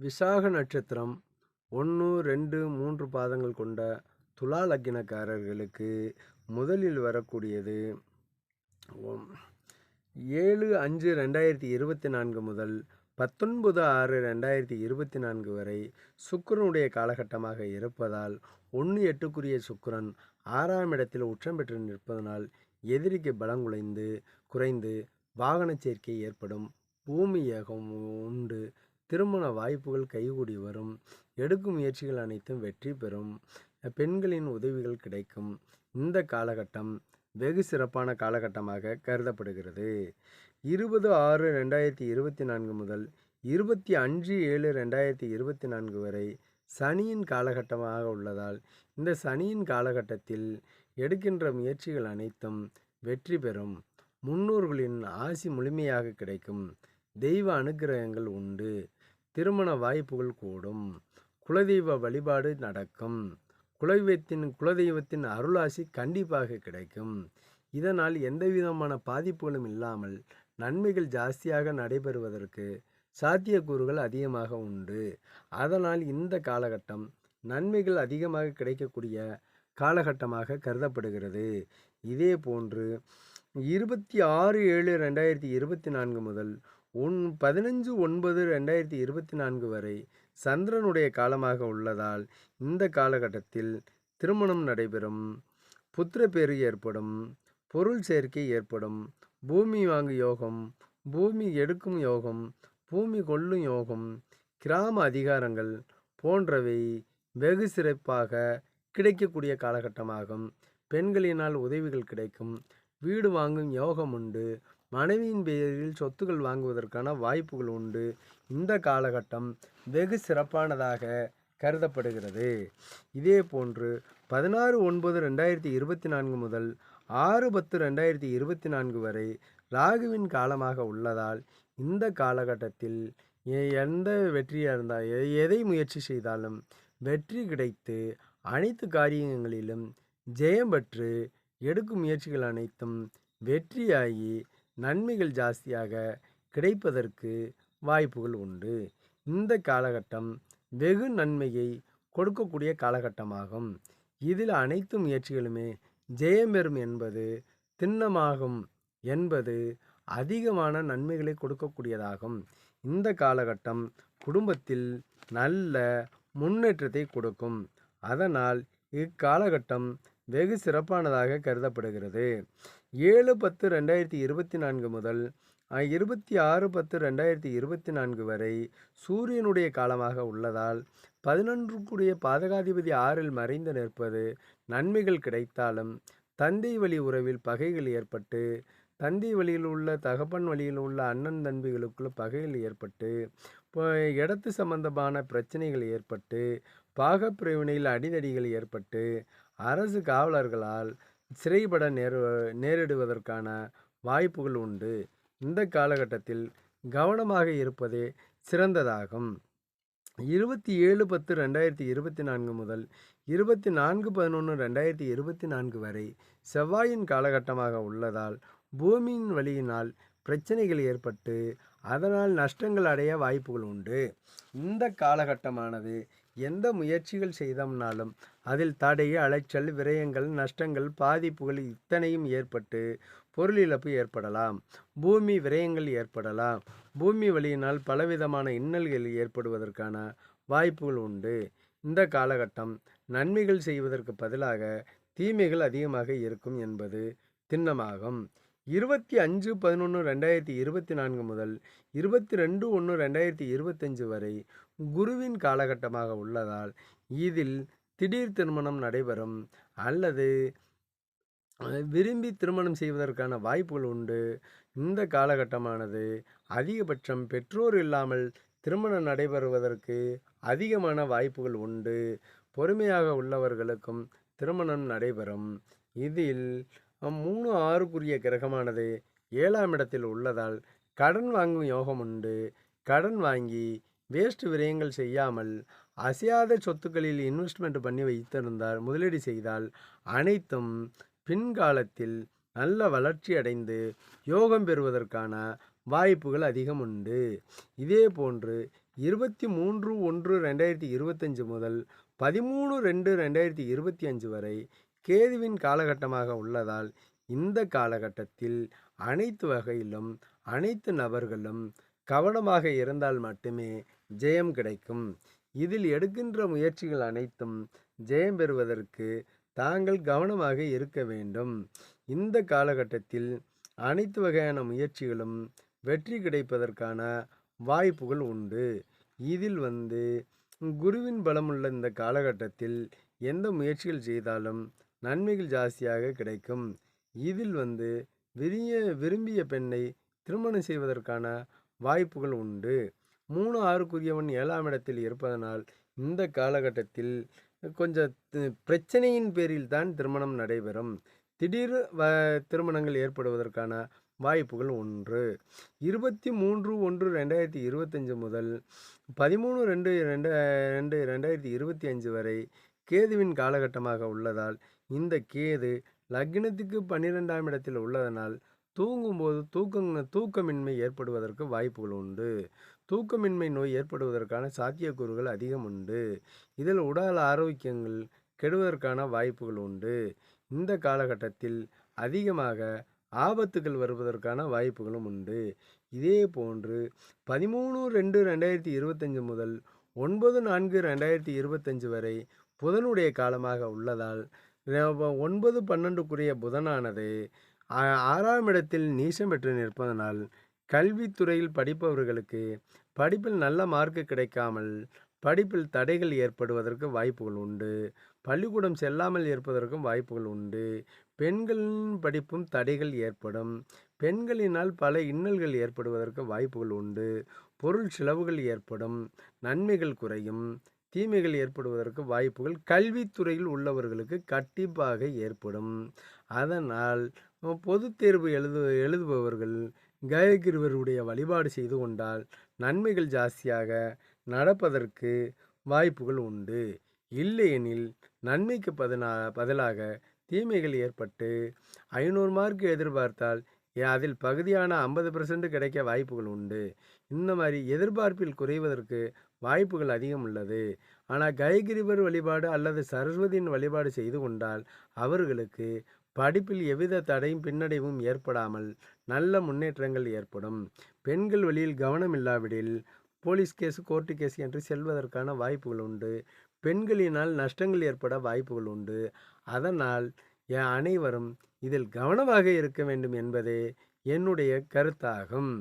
விசாக நட்சத்திரம் ஒன்று ரெண்டு மூன்று பாதங்கள் கொண்ட துலா லக்கினக்காரர்களுக்கு முதலில் வரக்கூடியது ஏழு அஞ்சு ரெண்டாயிரத்தி இருபத்தி நான்கு முதல் பத்தொன்பது ஆறு ரெண்டாயிரத்தி இருபத்தி நான்கு வரை சுக்கரனுடைய காலகட்டமாக இருப்பதால் ஒன்று எட்டுக்குரிய சுக்கரன் ஆறாம் இடத்தில் உச்சம் பெற்று நிற்பதனால் எதிரிக்கு பலங்குலைந்து குறைந்து வாகன சேர்க்கை ஏற்படும் பூமி ஏகம் உண்டு. திருமண வாய்ப்புகள் கைகூடி வரும். எடுக்கும் முயற்சிகள் அனைத்தும் வெற்றி பெறும். பெண்களின் உதவிகள் கிடைக்கும். இந்த காலகட்டம் வெகு சிறப்பான காலகட்டமாக கருதப்படுகிறது. இருபது ஆறு ரெண்டாயிரத்தி இருபத்தி நான்கு முதல் இருபத்தி அஞ்சு ஏழு ரெண்டாயிரத்தி இருபத்தி நான்கு வரை சனியின் காலகட்டமாக உள்ளதால் இந்த சனியின் காலகட்டத்தில் எடுக்கின்ற முயற்சிகள் அனைத்தும் வெற்றி பெறும். முன்னோர்களின் ஆசி முழுமையாக கிடைக்கும். தெய்வ அனுக்கிரகங்கள் உண்டு. திருமண வாய்ப்புகள் கூடும். குலதெய்வ வழிபாடு நடக்கும். குலதெய்வத்தின் குலதெய்வத்தின் அருளாசி கண்டிப்பாக கிடைக்கும். இதனால் எந்தவிதமான பாதிப்புகளும் இல்லாமல் நன்மைகள் ஜாஸ்தியாக நடைபெறுவதற்கு சாத்தியக்கூறுகள் அதிகமாக உண்டு. அதனால் இந்த காலகட்டம் நன்மைகள் அதிகமாக கிடைக்கக்கூடிய காலகட்டமாக கருதப்படுகிறது. இதே போன்று இருபத்தி ஆறு ஏழு ரெண்டாயிரத்தி இருபத்தி நான்கு முதல் ஒன் பதினஞ்சு ஒன்பது ரெண்டாயிரத்தி இருபத்தி நான்கு வரை சந்திரனுடைய காலமாக உள்ளதால் இந்த காலகட்டத்தில் திருமணம் நடைபெறும். புத்திரப்பேறு ஏற்படும். பொருள் சேர்க்கை ஏற்படும். பூமி வாங்கு யோகம். பூமி எடுக்கும் யோகம். பூமி கொள்ளும் யோகம். கிராம அதிகாரங்கள் போன்றவை வெகு சிறப்பாக கிடைக்கக்கூடிய காலகட்டமாகும். பெண்களினால் உதவிகள் கிடைக்கும். வீடு வாங்கும் யோகம் உண்டு. மனைவியின் பெயரில் சொத்துக்கள் வாங்குவதற்கான வாய்ப்புகள் உண்டு. இந்த காலகட்டம் வெகு சிறப்பானதாக கருதப்படுகிறது. இதே போன்று பதினாறு ஒன்பது ரெண்டாயிரத்தி இருபத்தி நான்கு முதல் ஆறு பத்து ரெண்டாயிரத்தி இருபத்தி நான்கு வரை ராகுவின் காலமாக உள்ளதால் இந்த காலகட்டத்தில் எந்த வெற்றியாக இருந்தால் எதை முயற்சி செய்தாலும் வெற்றி கிடைத்து அனைத்து காரியங்களிலும் ஜெயம் பெற்று எடுக்கும் முயற்சிகள் அனைத்தும் வெற்றியாகி நன்மைகள் ஜாஸ்தியாக கிடைப்பதற்கு வாய்ப்புகள் உண்டு. இந்த காலகட்டம் வெகு நன்மையை கொடுக்கக்கூடிய காலகட்டமாகும். இதில் அனைத்து முயற்சிகளுமே ஜெயம் பெறும் என்பது திண்ணமாகும் என்பது அதிகமான நன்மைகளை கொடுக்கக்கூடியதாகும். இந்த காலகட்டம் குடும்பத்தில் நல்ல முன்னேற்றத்தை கொடுக்கும். அதனால் இக்காலகட்டம் வெகு சிறப்பானதாக கருதப்படுகிறது. ஏழு பத்து ரெண்டாயிரத்தி இருபத்தி நான்கு முதல் இருபத்தி ஆறு பத்து ரெண்டாயிரத்தி இருபத்தி நான்கு வரை சூரியனுடைய காலமாக உள்ளதால் பதினொன்றுக்குரிய பாதகாதிபதி ஆறில் மறைந்து நிற்பது நன்மைகள் கிடைத்தாலும் தந்தை வழி உறவில் பகைகள் ஏற்பட்டு தந்தை வழியில் உள்ள தகப்பன் வழியில் உள்ள அண்ணன் தம்பிகளுக்குள்ள பகைகள் ஏற்பட்டு இப்போ இடத்து சம்பந்தமான பிரச்சனைகள் ஏற்பட்டு பாகப்பிரிவினையில் அடிதடிகள் ஏற்பட்டு அரசு காவலர்களால் சிறைப்பட நேரு நேரிடுவதற்கான வாய்ப்புகள் உண்டு. இந்த காலகட்டத்தில் கவனமாக இருப்பதே சிறந்ததாகும். இருபத்தி ஏழு பத்து ரெண்டாயிரத்தி இருபத்தி நான்கு முதல் இருபத்தி நான்கு பதினொன்று ரெண்டாயிரத்தி இருபத்தி நான்கு வரை செவ்வாயின் காலகட்டமாக உள்ளதால் பூமியின் வழியினால் பிரச்சனைகள் ஏற்பட்டு அதனால் நஷ்டங்கள் அடைய வாய்ப்புகள் உண்டு. இந்த காலகட்டமானது எந்த முயற்சிகள் செய்தோம்னாலும் அதில் தடை அலைச்சல் விரயங்கள் நஷ்டங்கள் பாதிப்புகள் இத்தனையும் ஏற்பட்டு பொருள் இழப்பு ஏற்படலாம் பூமி விரயங்கள் ஏற்படலாம். பூமி வழியினால் பலவிதமான இன்னல்கள் ஏற்படுவதற்கான வாய்ப்புகள் உண்டு. இந்த காலகட்டம் நன்மைகள் செய்வதற்கு பதிலாக தீமைகள் அதிகமாக இருக்கும் என்பது திண்ணமாகும். இருபத்தி அஞ்சு பதினொன்று ரெண்டாயிரத்தி இருபத்தி நான்கு முதல் இருபத்தி ரெண்டு ஒன்று ரெண்டாயிரத்தி இருபத்தஞ்சு வரை குருவின் காலகட்டமாக உள்ளதால் இதில் திடீர் திருமணம் நடைபெறும். அல்லது விரும்பி திருமணம் செய்வதற்கான வாய்ப்புகள் உண்டு. இந்த காலகட்டமானது அதிகபட்சம் பெற்றோர் இல்லாமல் திருமணம் நடைபெறுவதற்கு அதிகமான வாய்ப்புகள் உண்டு. பொறுமையாக உள்ளவர்களுக்கும் திருமணம் நடைபெறும். இதில் மூணு ஆறுக்குரிய கிரகமானது ஏழாம் இடத்தில் உள்ளதால் கடன் வாங்கும் யோகம் உண்டு. கடன் வாங்கி வேஸ்ட் விரயங்கள் செய்யாமல் அசையாத சொத்துக்களில் இன்வெஸ்ட்மெண்ட் பண்ணி வைத்திருந்தால் முதலீடு செய்தால் அனைத்தும் பின்காலத்தில் நல்ல வளர்ச்சி அடைந்து யோகம் பெறுவதற்கான வாய்ப்புகள் அதிகம் உண்டு. இதே போன்று இருபத்தி மூன்று ஒன்று ரெண்டாயிரத்தி இருபத்தஞ்சு முதல் பதிமூணு ரெண்டு ரெண்டாயிரத்தி இருபத்தி அஞ்சு வரை கேதுவின் காலகட்டமாக உள்ளதால் இந்த காலகட்டத்தில் அனைத்து வகையிலும் அனைத்து நபர்களும் கவனமாக இருந்தால் மட்டுமே ஜெயம் கிடைக்கும். இதில் எடுக்கின்ற முயற்சிகள் அனைத்தும் ஜெயம் பெறுவதற்கு தாங்கள் கவனமாக இருக்க வேண்டும். இந்த காலகட்டத்தில் அனைத்து வகையான முயற்சிகளும் வெற்றி கிடைப்பதற்கான வாய்ப்புகள் உண்டு. இதில் வந்து குருவின் பலமுள்ள இந்த காலகட்டத்தில் எந்த முயற்சிகள் செய்தாலும் நன்மைகள் ஜாஸ்தியாக கிடைக்கும். இதில் வந்து விரிய விரும்பிய பெண்ணை திருமணம் செய்வதற்கான வாய்ப்புகள் உண்டு. மூணு ஆறுக்குரியவன் ஏழாம் இடத்தில் இருப்பதனால் இந்த காலகட்டத்தில் கொஞ்சம் பிரச்சனையின் பேரில் தான் திருமணம் நடைபெறும். திடீர் வ திருமணங்கள் ஏற்படுவதற்கான வாய்ப்புகள் ஒன்று. இருபத்தி மூன்று ஒன்று ரெண்டாயிரத்தி இருபத்தஞ்சு முதல் பதிமூணு ரெண்டு ரெண்டு ரெண்டு ரெண்டாயிரத்தி இருபத்தி அஞ்சு வரை கேதுவின் காலகட்டமாக உள்ளதால் இந்த கேது லக்னத்துக்கு பன்னிரெண்டாம் இடத்தில் உள்ளதனால் தூங்கும்போது தூக்கம் தூக்கமின்மை ஏற்படுவதற்கு வாய்ப்புகள் உண்டு. தூக்கமின்மை நோய் ஏற்படுவதற்கான சாத்தியக்கூறுகள் அதிகம் உண்டு. இதில் உடல் ஆரோக்கியங்கள் கெடுவதற்கான வாய்ப்புகள் உண்டு. இந்த காலகட்டத்தில் அதிகமாக ஆபத்துகள் வருவதற்கான வாய்ப்புகளும் உண்டு. இதே போன்று பதிமூணு ரெண்டு ரெண்டாயிரத்தி இருபத்தஞ்சு முதல் ஒன்பது நான்கு ரெண்டாயிரத்தி இருபத்தஞ்சு வரை புதனுடைய காலமாக உள்ளதால் ஒன்பது பன்னெண்டுக்குரிய புதனானது ஆ- ஆறாம் இடத்தில் நீசம் பெற்று நிற்பதனால் கல்வித்துறையில் படிப்பவர்களுக்கு படிப்பில் நல்ல மார்க்கு கிடைக்காமல் படிப்பில் தடைகள் ஏற்படுவதற்கு வாய்ப்புகள் உண்டு. பள்ளிக்கூடம் செல்லாமல் இருப்பதற்கும் வாய்ப்புகள் உண்டு. பெண்களின் படிப்பும் தடைகள் ஏற்படும். பெண்களினால் பல இன்னல்கள் ஏற்படுவதற்கு வாய்ப்புகள் உண்டு. பொருள் செலவுகள் ஏற்படும். நன்மைகள் குறையும். தீமைகள் ஏற்படுவதற்கு வாய்ப்புகள் கல்வித்துறையில் உள்ளவர்களுக்கு கண்டிப்பாக ஏற்படும். அதனால் பொதுத் தேர்வு எழுது எழுதுபவர்கள் கயகிருவருடைய வழிபாடு செய்து கொண்டால் நன்மைகள் ஜாஸ்தியாக நடப்பதற்கு வாய்ப்புகள் உண்டு. இல்லையெனில் நன்மைக்கு பதினா பதிலாக தீமைகள் ஏற்பட்டு ஐநூறு மார்க் எதிர்பார்த்தால் அதில் பகுதியான ஐம்பது பர்சன்ட் கிடைக்க வாய்ப்புகள் உண்டு. இந்த மாதிரி எதிர்பார்ப்பில் குறைவதற்கு வாய்ப்புகள் அதிகம் உள்ளது. ஆனால் கயகிரிவர் வழிபாடு அல்லது சரஸ்வதியின் வழிபாடு செய்து கொண்டால் அவர்களுக்கு படிப்பில் எவ்வித தடையும் பின்னடைவும் ஏற்படாமல் நல்ல முன்னேற்றங்கள் ஏற்படும். பெண்கள் வழியில் கவனம் இல்லாவிடில் போலீஸ் கேஸ் கோர்ட்டு கேஸ் என்று செல்வதற்கான வாய்ப்புகள் உண்டு. பெண்களினால் நஷ்டங்கள் ஏற்பட வாய்ப்புகள் உண்டு. அதனால் என் அனைவரும் இதில் கவனமாக இருக்க வேண்டும் என்பதே என்னுடைய கருத்தாகும்.